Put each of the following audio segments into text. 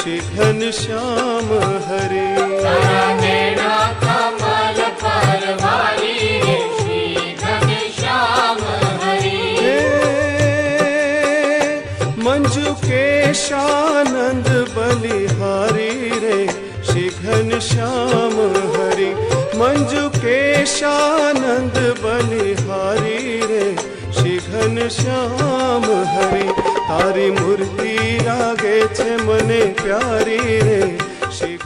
घन श्याम हरे। घ्यारि हे मञ्जुके शान बलिहरि रेघन श्याम हरि। मञ्जुके शानन्द बलि ઘનશ્યામ હરે, તારી મૂર્તિ લાગે છે મને પ્યારી રે શ્રી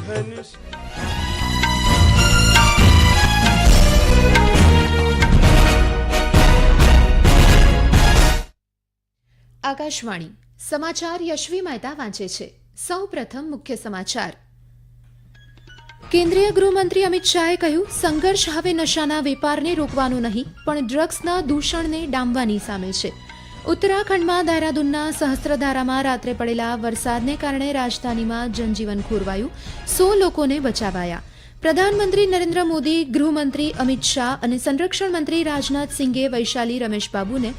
આકાશવાણી, સમાચાર યશવી મહેતા વાંચે છે. સૌ પ્રથમ મુખ્ય સમાચાર. કેન્દ્રીય ગૃહમંત્રી અમિત શાહે કહ્યું, સંઘર્ષ હવે નશાના વેપારને રોકવાનું નહીં, પણ ડ્રગ્સના દૂષણને ડામવાની સામે છે. ઉત્તરાખંડમાં દહેરાદૂનના સહસ્ત્રધારામાં રાત્રે પડેલા વરસાદને કારણે રાજધાનીમાં જનજીવન ખોરવાયું, સો લોકોને બચાવાયા. પ્રધાનમંત્રી નરેન્દ્ર મોદી, ગૃહમંત્રી અમિત શાહ અને સંરક્ષણ મંત્રી રાજનાથ સિંઘે વૈશાલી રમેશ બાબુને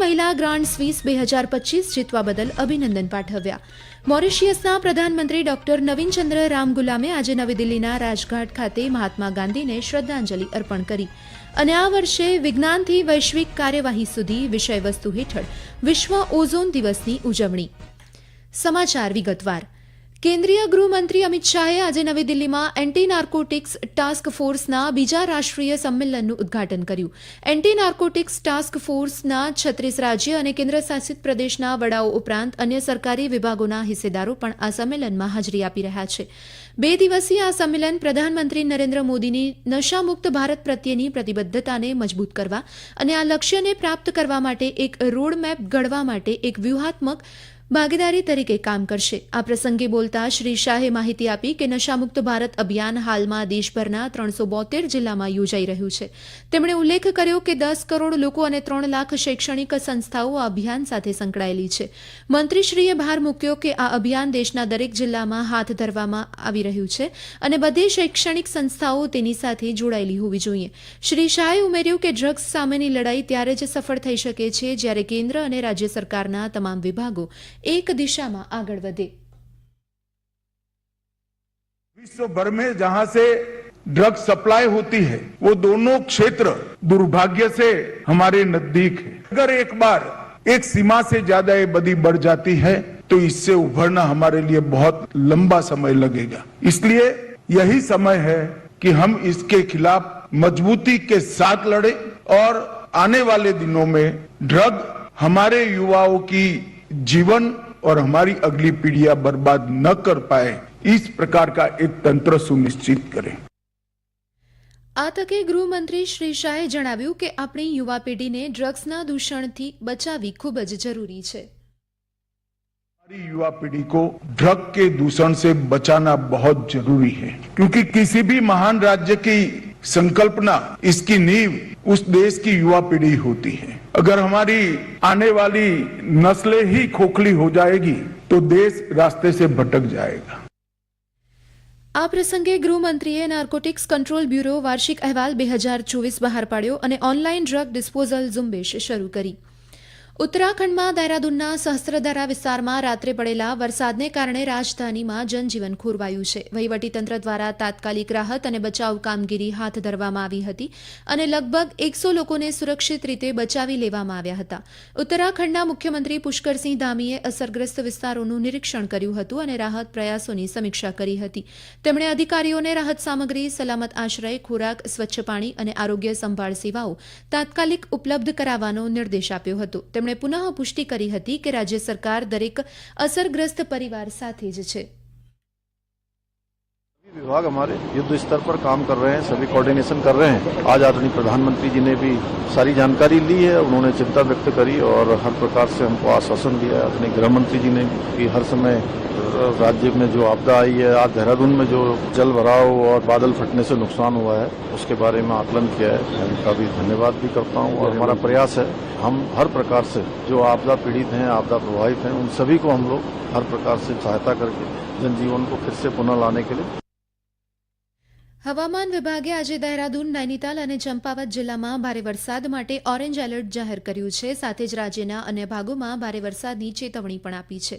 મહિલા ગ્રાન્ડ સ્વીસ બે હજાર પચીસ જીતવા બદલ અભિનંદન પાઠવ્યા. મોરિશિયસના પ્રધાનમંત્રી ડોક્ટર નવીનચંદ્ર રામગુલામે આજે નવી દિલ્હીના રાજઘાટ ખાતે મહાત્મા ગાંધીને શ્રદ્ધાંજલિ અર્પણ કરી. અને આ વર્ષે વિજ્ઞાનથી વૈશ્વિક કાર્યવાહી સુધી વિષયવસ્તુ હેઠળ વિશ્વ ઓઝોન દિવસની ઉજવણી. સમાચાર વિગતવાર. કેન્દ્રીય ગૃહમંત્રી અમિત શાહે આજે નવી દિલ્હીમાં એન્ટી નાર્કોટિક્સ ટાસ્ક ફોર્સના બીજા રાષ્ટ્રીય સંમેલનનું ઉદ્ઘાટન કર્યું. એન્ટી નાર્કોટિક્સ ટાસ્ક ફોર્સના છત્રીસ રાજ્ય અને કેન્દ્રશાસિત પ્રદેશના વડાઓ ઉપરાંત અન્ય સરકારી વિભાગોના હિસ્સેદારો પણ આ સંમેલનમાં હાજરી આપી રહ્યા છે. બે દિવસીય આ સંમેલન પ્રધાનમંત્રી નરેન્દ્ર મોદીની નશામુક્ત ભારત પ્રત્યેની પ્રતિબદ્ધતાને મજબૂત કરવા અને આ લક્ષ્યને પ્રાપ્ત કરવા માટે એક રોડમેપ ઘડવા માટે એક વ્યૂહાત્મક ભાગીદારી તરીકે કામ કરશે. આ પ્રસંગે બોલતા શ્રી શાહે માહિતી આપી કે નશામુક્ત ભારત અભિયાન હાલમાં દેશભરના ત્રણસો બોતેર જિલ્લામાં યોજાઈ રહ્યું છે. તેમણે ઉલ્લેખ કર્યો કે દસ કરોડ લોકો અને ત્રણ લાખ શૈક્ષણિક સંસ્થાઓ આ અભિયાન સાથે સંકળાયેલી છે. મંત્રીશ્રીએ ભાર મૂક્યો કે આ અભિયાન દેશના દરેક જિલ્લામાં હાથ ધરવામાં આવી રહ્યું છે અને બધી શૈક્ષણિક સંસ્થાઓ તેની સાથે જોડાયેલી હોવી જોઈએ. શ્રી શાહે ઉમેર્યું કે ડ્રગ્સ સામેની લડાઈ ત્યારે જ સફળ થઈ શકે છે જ્યારે કેન્દ્ર અને રાજ્ય સરકારના તમામ વિભાગો એક દિશામાં આગળ વધે विश्व भर में जहां से ड्रग सप्लाई होती है वो दोनों क्षेत्र दुर्भाग्य से हमारे नजदीक है अगर एक बार एक सीमा से ज्यादा ये बदी बढ़ जाती है तो इससे उभरना हमारे लिए बहुत लंबा समय लगेगा इसलिए यही समय है कि हम इसके खिलाफ मजबूती के साथ लड़े और आने वाले दिनों में ड्रग हमारे युवाओं की जीवन और हमारी अगली पीढ़ियां बर्बाद न कर पाए इस प्रकार का एक तंत्र सुनिश्चित करें આ તકે ગૃહમંત્રી શ્રી શાહે જણાવ્યું કે આપણી યુવા પેઢીને ડ્રગ્સના દૂષણથી બચાવવી ખૂબ જ જરૂરી છે हमारी युवा पीढ़ी को ड्रग के दूषण से बचाना बहुत जरूरी है क्योंकि किसी भी महान राज्य की संकल्पना इसकी नींव उस देश की युवा पीढ़ी होती है अगर हमारी आने वाली नस्लें ही खोखली हो जाएगी तो देश रास्ते से भटक जाएगा આ પ્રસંગે ગૃહમંત્રીએ નાર્કોટિક્સ કંટ્રોલ બ્યુરો વાર્ષિક અહેવાલ બે હજાર ચોવીસ બહાર પાડ્યો અને ઓનલાઈન ડ્રગ ડિસ્પોઝલ ઝુંબેશ શરૂ કરી ઉત્તરાખંડમાં દહેરાદૂનના સહસ્ત્રધારા વિસ્તારમાં રાત્રે પડેલા વરસાદને કારણે રાજધાનીમાં જનજીવન ખોરવાયું છે. વહીવટીતંત્ર દ્વારા તાત્કાલિક રાહત અને બચાવ કામગીરી હાથ ધરવામાં આવી હતી અને લગભગ એકસો લોકોને સુરક્ષિત રીતે બચાવી લેવામાં આવ્યા હતા. ઉત્તરાખંડના મુખ્યમંત્રી પુષ્કરસિંહ ધામીએ અસરગ્રસ્ત વિસ્તારોનું નિરીક્ષણ કર્યું હતું અને રાહત પ્રયાસોની સમીક્ષા કરી હતી. તેમણે અધિકારીઓને રાહત સામગ્રી, સલામત આશ્રય, ખોરાક, સ્વચ્છ પાણી અને આરોગ્ય સંભાળ સેવાઓ તાત્કાલિક ઉપલબ્ધ કરાવવાનો નિર્દેશ આપ્યો હતો. તેમણે પુનઃ પુષ્ટિ કરી હતી કે રાજ્ય સરકાર દરેક અસરગ્રસ્ત પરિવાર સાથે જ છે. विभाग हमारे युद्ध स्तर पर काम कर रहे हैं, सभी कोऑर्डिनेशन कर रहे हैं। आज आदरणीय प्रधानमंत्री जी ने भी सारी जानकारी ली है, उन्होंने चिंता व्यक्त करी और हर प्रकार से हमको आश्वासन दिया है। अपने गृह मंत्री जी ने भी हर समय राज्य में जो आपदा आई है, आज देहरादून में जो जल भराव और बादल फटने से नुकसान हुआ है, उसके बारे में आकलन किया है। उनका भी धन्यवाद भी करता हूँ और हमारा प्रयास है, हम हर प्रकार से जो आपदा पीड़ित हैं, आपदा प्रभावित हैं, उन सभी को हम लोग हर प्रकार से सहायता करके जनजीवन को फिर से पुनः लाने के लिए હવામાન વિભાગે આજે દહેરાદૂન, નૈનીતાલ અને ચંપાવત જિલ્લામાં ભારે વરસાદ માટે ઓરેન્જ એલર્ટ જાહેર કર્યું છે. સાથે જ રાજ્યના અન્ય ભાગોમાં ભારે વરસાદની ચેતવણી પણ આપી છે.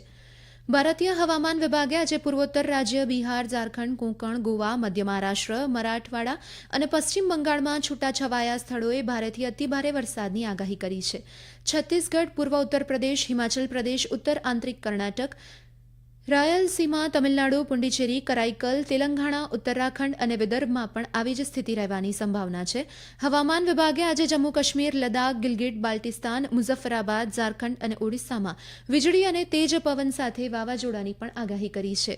ભારતીય હવામાન વિભાગે આજે પૂર્વોત્તર રાજ્ય બિહાર, ઝારખંડ, કોંકણ, ગોવા, મધ્ય મહારાષ્ટ્ર, મરાઠવાડા અને પશ્ચિમ બંગાળમાં છૂટાછવાયા સ્થળોએ ભારેથી અતિભારે વરસાદની આગાહી કરી છે. છત્તીસગઢ, પૂર્વ ઉત્તર પ્રદેશ, હિમાચલ પ્રદેશ, ઉત્તર આંતરિક કર્ણાટક રાયલસીમા, તમિલનાડુ, પુંડિચેરી, કરાઈકલ, તેલંગાણા, ઉત્તરાખંડ અને વિદર્ભમાં પણ આવી જ સ્થિતિ રહેવાની સંભાવના છે. હવામાન વિભાગે આજે જમ્મુ કાશ્મીર લદાખ ગિલગિટ, બાલ્ટિસ્તાન, મુઝફ્ફરાબાદ, ઝારખંડ અને ઓડિશામાં વીજળી અને તેજ પવન સાથે વાવાઝોડાની પણ આગાહી કરી છે.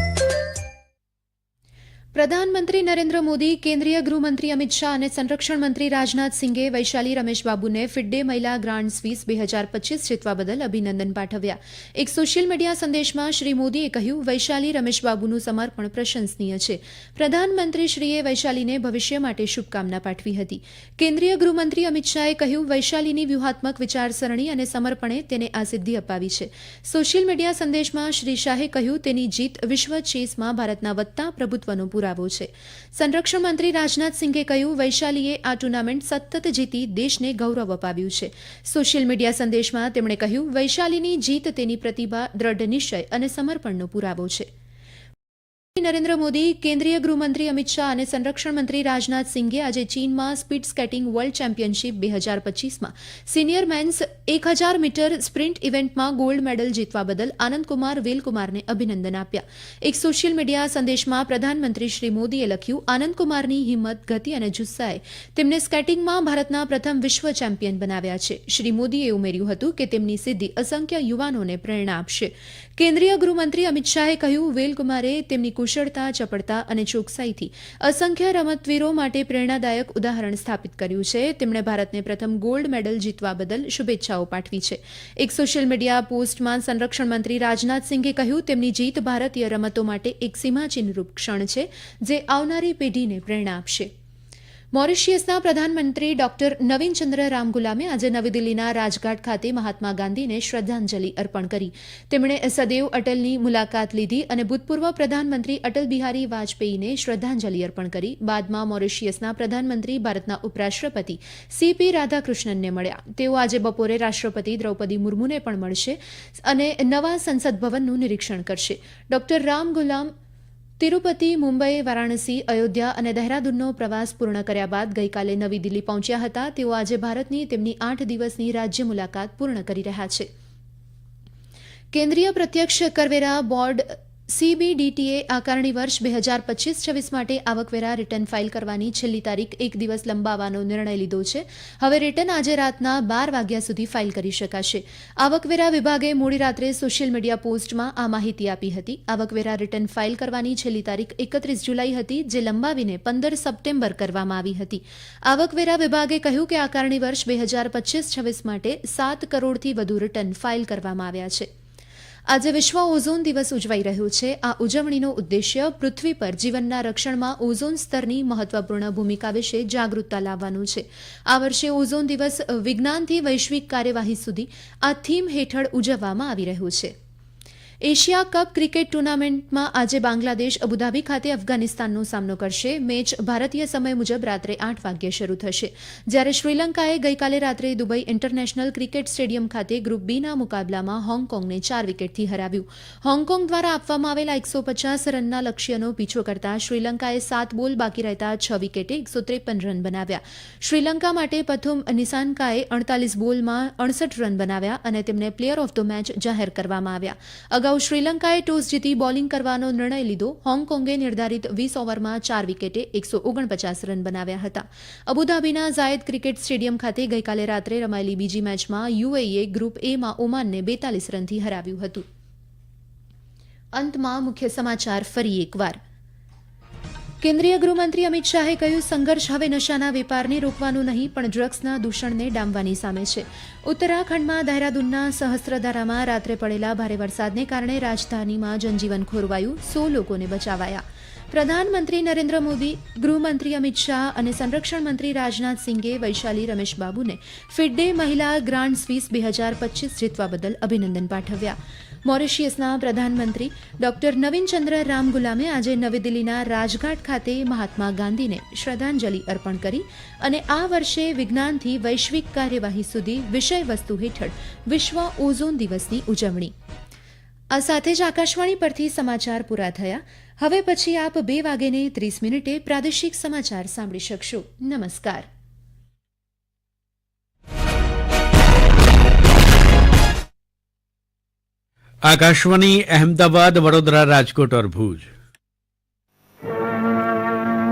પ્રધાનમંત્રી નરેન્દ્ર મોદી, કેન્દ્રીય ગૃહમંત્રી અમિત શાહ અને સંરક્ષણ મંત્રી રાજનાથ સિંઘે વૈશાલી રમેશબાબુને ફિડ્ડે ફિડે મહિલા ગ્રાન્ડ સ્વીસ બે હજાર પચીસ જીતવા બદલ અભિનંદન પાઠવ્યા. એક સોશિયલ મીડિયા સંદેશમાં શ્રી મોદીએ કહ્યું, વૈશાલી રમેશબાબુનું સમર્પણ પ્રશંસનીય છે. પ્રધાનમંત્રીશ્રીએ વૈશાલીને ભવિષ્ય માટે શુભકામના પાઠવી હતી. કેન્દ્રીય ગૃહમંત્રી અમિત શાહે કહ્યું, વૈશાલીની વ્યૂહાત્મક વિચારસરણી અને સમર્પણે તેને આ સિદ્ધિ અપાવી છે. સોશિયલ મીડિયા સંદેશમાં શ્રી શાહે કહ્યું, તેની જીત વિશ્વ ચેસમાં ભારતના વધતા પ્રભુત્વનો પુરાવો છે. સંરક્ષણ મંત્રી રાજનાથ સિંઘે કહ્યું, વૈશાલીએ આ ટુર્નામેન્ટ સતત જીતી દેશને ગૌરવ અપાવ્યું છે. સોશિયલ મીડિયા સંદેશમાં તેમણે કહ્યું, વૈશાલીની જીત તેની પ્રતિભા, દ્રઢ નિશ્ચય અને સમર્પણનો પુરાવો છે. નરેન્દ્ર મોદી, કેન્દ્રીય ગૃહમંત્રી અમિત શાહ અને સંરક્ષણ મંત્રી રાજનાથ સિંઘે આજે ચીનમાં સ્પીડ સ્કેટિંગ વર્લ્ડ ચેમ્પિયનશીપ બે હજાર પચીસમાં. સિનિયર મેન્સ એક હજાર મીટર સ્પ્રિન્ટ ઇવેન્ટમાં ગોલ્ડ મેડલ જીતવા બદલ આનંદકુમાર વેલકુમારને અભિનંદન આપ્યા. એક સોશિયલ મીડિયા સંદેશમાં પ્રધાનમંત્રી શ્રી મોદીએ લખ્યું, આનંદકુમારની હિંમત, ગતિ અને જુસ્સાએ તેમને સ્કેટિંગમાં ભારતના પ્રથમ વિશ્વ ચેમ્પિયન બનાવ્યા છે. શ્રી મોદીએ ઉમેર્યું હતું કે તેમની સિદ્ધિ અસંખ્ય યુવાનોને પ્રેરણા આપશે. કેન્દ્રીય ગૃહમંત્રી અમિત શાહે કહ્યું, વેલકુમારે તેમની કુશળતા, ચપળતા અને ચોકસાઈથી અસંખ્ય રમતવીરો માટે પ્રેરણાદાયક ઉદાહરણ સ્થાપિત કર્યું છે. તેમણે ભારતને પ્રથમ ગોલ્ડ મેડલ જીતવા બદલ શુભેચ્છાઓ પાઠવી છે. એક સોશિયલ મીડિયા પોસ્ટમાં સંરક્ષણ મંત્રી રાજનાથ સિંઘે કહ્યું, તેમની જીત ભારતીય રમતો માટે એક સીમાચિહ્નરૂપ ક્ષણ છે, જે આવનારી પેઢીને પ્રેરણા આપશે. મોરિશિયસના પ્રધાનમંત્રી ડોક્ટર નવીનચંદ્ર રામગુલામે આજે નવી દિલ્હીના રાજઘાટ ખાતે મહાત્મા ગાંધીને શ્રદ્ધાંજલિ અર્પણ કરી. તેમણે સદૈવ અટલની મુલાકાત લીધી અને ભૂતપૂર્વ પ્રધાનમંત્રી અટલ બિહારી વાજપેયીને શ્રદ્ધાંજલિ અર્પણ કરી. બાદમાં મોરિશિયસના પ્રધાનમંત્રી ભારતના ઉપરાષ્ટ્રપતિ સીપી રાધાકૃષ્ણનને મળ્યા. તેઓ આજે બપોરે રાષ્ટ્રપતિ દ્રૌપદી મુર્મુને પણ મળશે અને નવા સંસદ ભવનનું નિરીક્ષણ કરશે. ડોક્ટર રામ ગુલામ તિરુપતિ, મુંબઈ, વારાણસી, અયોધ્યા અને દહેરાદૂનનો પ્રવાસ પૂર્ણ કર્યા બાદ ગઈકાલે નવી દિલ્હી પહોંચ્યા હતા. તેઓ આજે ભારતની તેમની આઠ દિવસની રાજ્ય મુલાકાત પૂર્ણ કરી રહ્યા છે. કેન્દ્રીય પ્રત્યક્ષ કરવેરા બોર્ડ સીબીડીટીએ આકારણી વર્ષ બે હજાર પચીસ છવ્વીસ માટે આવકવેરા રિટર્ન ફાઇલ કરવાની છેલ્લી તારીખ એક દિવસ લંબાવવાનો નિર્ણય લીધો છે. હવે રિટર્ન આજે રાતના બાર વાગ્યા સુધી ફાઇલ કરી શકાશે. આવકવેરા વિભાગે મોડી રાત્રે સોશિયલ મીડિયા પોસ્ટમાં આ માહિતી આપી હતી. આવકવેરા રિટર્ન ફાઇલ કરવાની છેલ્લી તારીખ એકત્રીસ જુલાઈ હતી, જે લંબાવીને પંદર સપ્ટેમ્બર કરવામાં આવી હતી. આવકવેરા વિભાગે કહ્યું કે આકારણી વર્ષ બે હજાર પચીસ છવ્વીસ માટે સાત કરોડથી વધુ રિટર્ન ફાઇલ કરવામાં આવ્યા છે. આજે વિશ્વ ઓઝોન દિવસ ઉજવાઈ રહ્યો છે. આ ઉજવણીનો ઉદ્દેશ્ય પૃથ્વી પર જીવનના રક્ષણમાં ઓઝોન સ્તરની મહત્વપૂર્ણ ભૂમિકા વિશે જાગૃતતા લાવવાનું છે. આ વર્ષે ઓઝોન દિવસ વિજ્ઞાનથી વૈશ્વિક કાર્યવાહી સુધી આ થીમ હેઠળ ઉજવવામાં આવી રહ્યું છે. એશિયા કપ ક્રિકેટ ટુર્નામેન્ટમાં આજે બાંગ્લાદેશ અબુધાબી ખાતે અફઘાનિસ્તાનનો સામનો કરશે. મેચ ભારતીય સમય મુજબ રાત્રે આઠ વાગ્યે શરૂ થશે. જ્યારે શ્રીલંકાએ ગઈકાલે રાત્રે દુબઈ ઇન્ટરનેશનલ ક્રિકેટ સ્ટેડિયમ ખાતે ગ્રુપ બીના મુકાબલામાં હોંગકોંગને ચાર વિકેટથી હરાવ્યું. હોંગકોંગ દ્વારા આપવામાં આવેલા એકસો પચાસ રનના લક્ષ્યનો પીછો કરતા શ્રીલંકાએ સાત બોલ બાકી રહેતા છ વિકેટે એકસો ત્રેપન રન બનાવ્યા. શ્રીલંકા માટે પ્રથમ નિશાનકાએ અડતાલીસ બોલમાં અડસઠ રન બનાવ્યા અને તેમને પ્લેયર ઓફ ધ મેચ જાહેર કરવામાં આવ્યા. અગાઉ શ્રીલંકાએ ટોસ જીતી બોલિંગ કરવાનો નિર્ણય લીધો. હોંગકોંગે નિર્ધારિત વીસ ઓવરમાં ચાર વિકેટે એકસો ઓગણપચાસ રન બનાવ્યા હતા. અબુધાબીના ઝાયદ ક્રિકેટ સ્ટેડિયમ ખાતે ગઈકાલે રાત્રે રમાયેલી બીજી મેચમાં યુએઈએ ગ્રુપ એમાં ઓમાનને બેતાલીસ રનથી હરાવ્યું હતું. અંતમાં મુખ્ય સમાચાર ફરી એકવાર. કેન્દ્રીય ગૃહમંત્રી અમિત શાહે કહ્યું, સંઘર્ષ હવે નશાના વેપારને રોકવાનું નહીં, પણ ડ્રગ્સના દૂષણને ડામવાની સામે છે. ઉત્તરાખંડમાં દહેરાદૂનના સહસ્ત્રધારામાં રાત્રે પડેલા ભારે વરસાદને કારણે રાજધાનીમાં જનજીવન ખોરવાયું, સો લોકોને બચાવાયા. પ્રધાનમંત્રી નરેન્દ્ર મોદી, ગૃહમંત્રી અમિત શાહ અને સંરક્ષણ મંત્રી રાજનાથ સિંઘે વૈશાલી રમેશ બાબુને મહિલા ગ્રાન્ડ સ્વીસ બે હજાર પચીસ જીતવા બદલ અભિનંદન પાઠવ્યા. મોરિશિયસના પ્રધાનમંત્રી ડોક્ટર નવીનચંદ્ર રામ ગુલામે આજે નવી દિલ્હીના રાજઘાટ ખાતે મહાત્મા ગાંધીને શ્રદ્ધાંજલિ અર્પણ કરી અને આ વર્ષે વિજ્ઞાનથી વૈશ્વિક કાર્યવાહી સુધી વિષય વસ્તુ હેઠળ વિશ્વ ઓઝોન દિવસની ઉજવણી. આ સાથે જ આકાશવાણી પરથી સમાચાર પૂરા થયા. હવે પછી આપ બે વાગેને ત્રીસ મિનિટે પ્રાદેશિક સમાચાર સાંભળી શકશો. નમસ્કાર. આકાશવાણી અહેમદાબાદ વડોદરા રાજકોટ ઓર ભુજ.